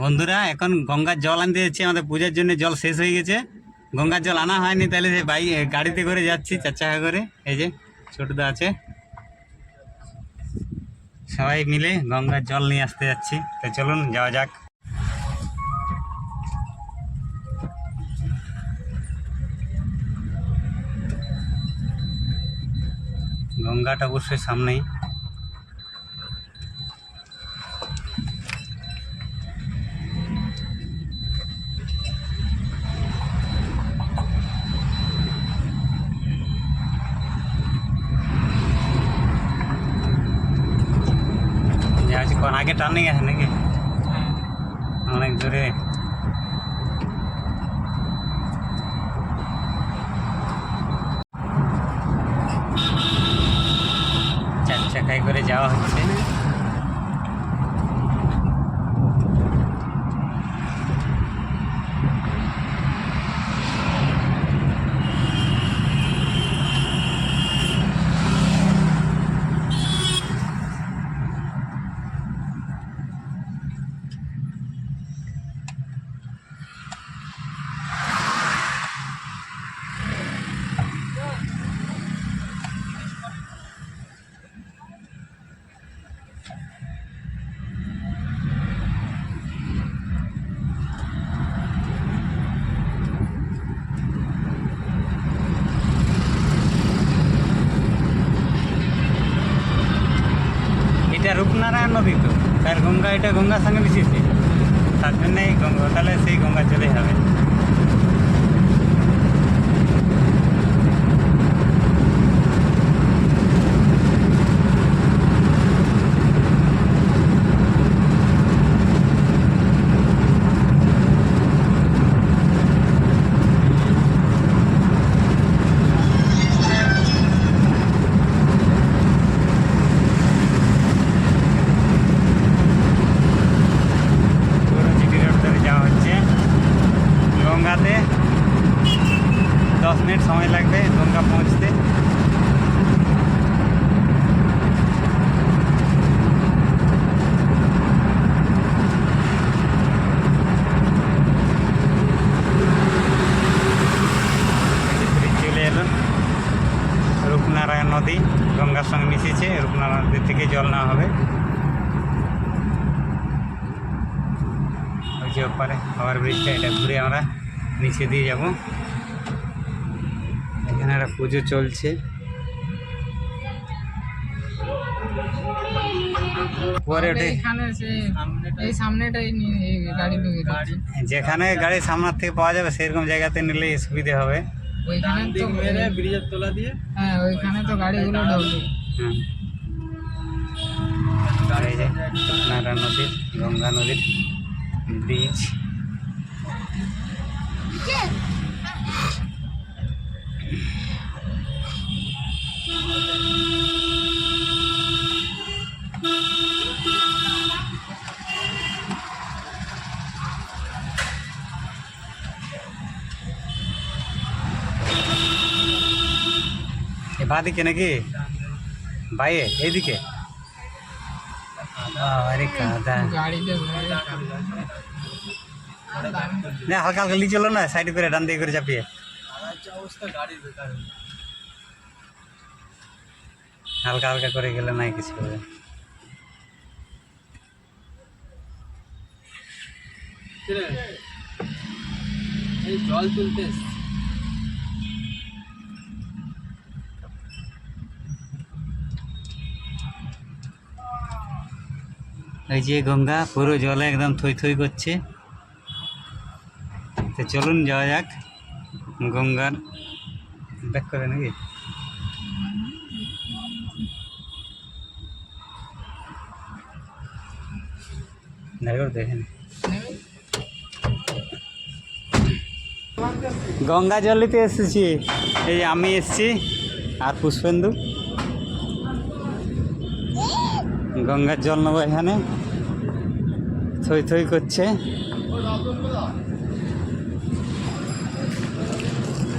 বন্ধুরা, এখন গঙ্গার জল আনতে যাচ্ছি, আমাদের পূজার জন্য জল শেষ হয়ে গেছে। গঙ্গার জল আনা হয়নি, তাহলে সে বাইক গাড়িতে করে যাচ্ছি, চার চাকা করে। এই যে, ছোটদা আছে। সবাই মিলে গঙ্গার জল নিয়ে আসতে যাচ্ছি। তো চলুন, যাওয়া যাক। গঙ্গাটা অবশ্যই সামনেই। কোন আগে টার্নিং আছে নাকি? অনেক দূরে। চার চাকায় করে যাওয়া হচ্ছে। এটা রূপনারায়ণ নদী তো। তার গঙ্গা, এটা গঙ্গার সঙ্গে মিশিয়েছে। তার জন্যই গঙ্গা, তাহলে সেই গঙ্গা চলে হবে পুরো জিটি রোড ধরে যাওয়া হচ্ছে গঙ্গাতে দশ মিনিট সময় লাগবে গঙ্গা পৌঁছতে এই যে bridge চলে এলো রূপনারায়ণ নদী গঙ্গার সঙ্গে মিশেছে রূপনারায়ণ নদী থেকে জল নেওয়া হবে ওই যে ওপারে ওভার ব্রিজটা এটা ঘুরে আমরা নিচে দিয়ে যাব। এখানে একটা পুজো চলছে। যেখানে গাড়ি সামনের থেকে পাওয়া যাবে সেরকম জায়গাতে নিলে সুবিধা হবে। ওইখানে তো ব্রিজের তোলা দিয়ে। হ্যাঁ ওইখানে তো গাড়িগুলো ঢোকে নদীর গঙ্গা নদীর ব্রিজ এ বাদিকে নাকি বাইরে এইদিকে আরে কাদা গাড়িতে ধরে না হালকা হালকা নিয়ে চলো না সাইড করে ডান দিকে করে চাপিয়ে অবস্থা গাড়ির বেকার হালকা হালকা করে গেলে নাই কিছু হবে এই জল তুলতে ওই যে গঙ্গা, পুরো জলে একদম থই থই করছে। তো চলুন যাওয়া যাক, গঙ্গার ব্যাক করে নাকি? দেখো দেখেন গঙ্গা জল নিতে এসেছি। এই আমি এসেছি আর পুষ্পেন্দু। গঙ্গার জল নেব এখানে। থই থই করছে।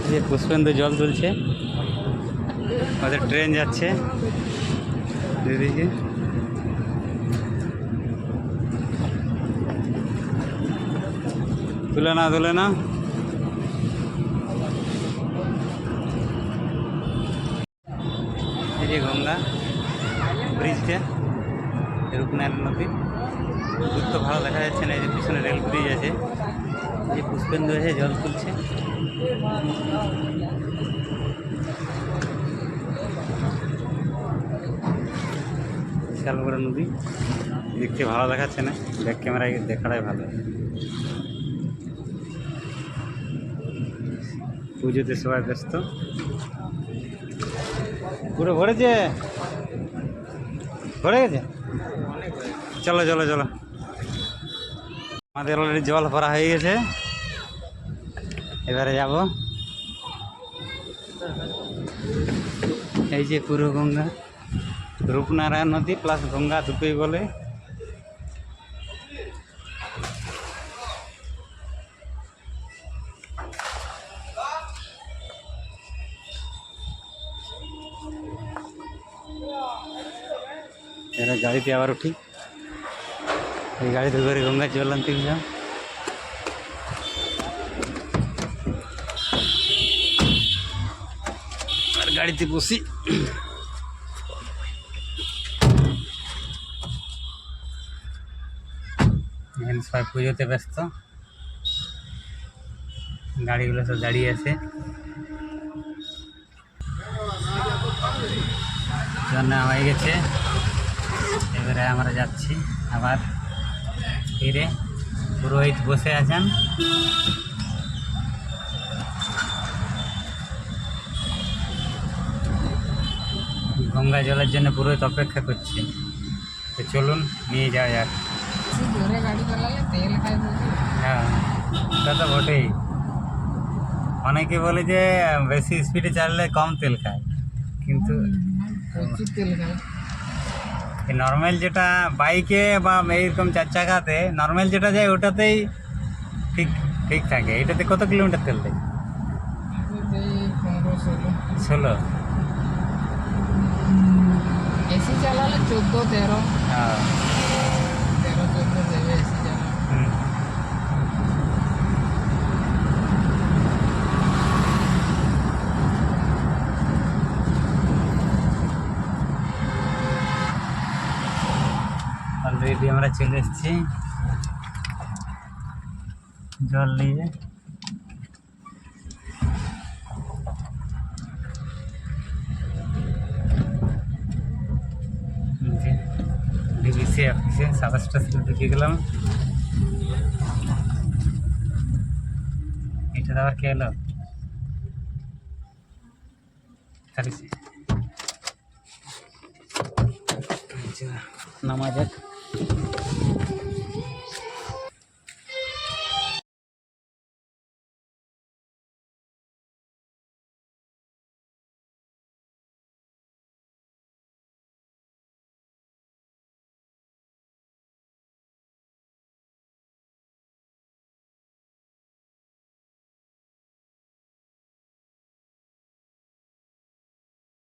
যে পুষ্পেন্দু জল তুলছে। ওদের ট্রেন যাচ্ছে। তুলে না তুলে না এই যে গঙ্গা ব্রিজটা, রূপনারায়ণ নদী। দূর তো ভালো দেখা যাচ্ছে না, এই যে পিছনে রেল ব্রিজ আছে যে পুষ্পেন্দু আছে জল তুলছে। বিশাল নদী। দেখতে ভালো দেখাচ্ছে না, ব্যাক ক্যামেরায় দেখাটাই ভালো। পুজোতে সবাই ব্যস্ত। পুরো ভরেছে ভরে গেছে? চলো চলো চলো। আমাদের অলরেডি জল ভরা হয়ে গেছে। এবারে যাব। এই যে পুরো গঙ্গা, রূপনারায়ণ নদী প্লাস গঙ্গা দুটোই বলে। এরা গাড়িতে আবার উঠি এই গাড়িতে করে গঙ্গা জল গেলাম আর গাড়িতে বসি। এখানে সবাই পুজোতে ব্যস্ত। গাড়িগুলো সব দাঁড়িয়ে আছে। জন্য হয়ে গেছে। এবারে আমরা যাচ্ছি আবার। ফিরে পুরোহিত বসে আছেন। গঙ্গা জলের জন্য পুরোহিত অপেক্ষা করছে। তো চলুন নিয়ে যাওয়া যাক। হ্যাঁ তা তো বটেই। অনেকে বলে যে বেশি স্পিডে চালালে কম তেল খায়। কিন্তু প্রচুর তেল খায়। নর্মাল যেটা বাইকে বা এইরকম চার চাকাতে নর্মাল যেটা যায় ওটাতেই ঠিক ঠিক থাকে। এটাতে কত কিলোমিটার তেল দেয়? ষোলো। এসি চালালে চোদ্দ তেরো। হ্যাঁ তেরো চোদ্দ দেবে এসি চালালে হুম। অলরেডি আমরা চলে এসেছি। জল নিয়ে। ঢুকে গেলাম। এটা কে এলো আচ্ছা, যাক Thank you.